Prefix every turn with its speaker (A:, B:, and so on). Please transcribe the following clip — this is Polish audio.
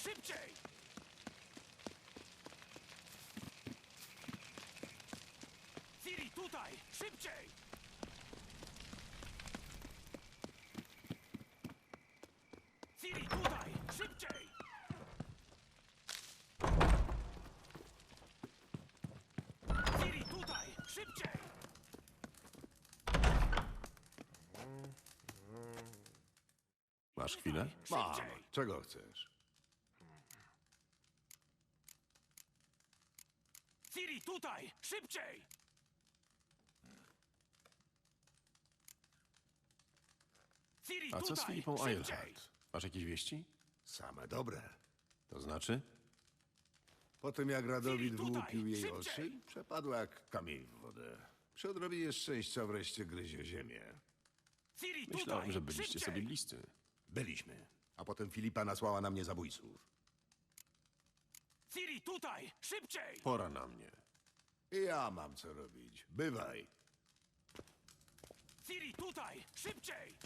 A: Szybciej! Ciri, tutaj! Szybciej! Ciri, tutaj! Szybciej! Ciri, tutaj! Szybciej!
B: Masz chwilę?
C: Mam. Czego chcesz?
A: Ciri, tutaj! Szybciej! Ciri,
B: A co z
A: tutaj!
B: Filipą
A: Szybciej!
B: Eilhart? Masz jakieś wieści?
C: Same dobre.
B: To znaczy?
C: Po tym jak Radowid
A: tutaj!
C: wyłupił jej
A: Szybciej!
C: oczy, przepadła jak kamień w wodę. Przy odrobinie szczęścia wreszcie gryzie ziemię.
A: Ciri,
B: Myślałem,
A: tutaj!
B: że byliście
A: Szybciej!
B: sobie bliscy.
C: Byliśmy. A potem Filipa nasłała na mnie zabójców.
A: Ciri, tutaj! Szybciej!
B: Pora na mnie.
C: I ja mam co robić. Bywaj.
A: Ciri, tutaj! Szybciej!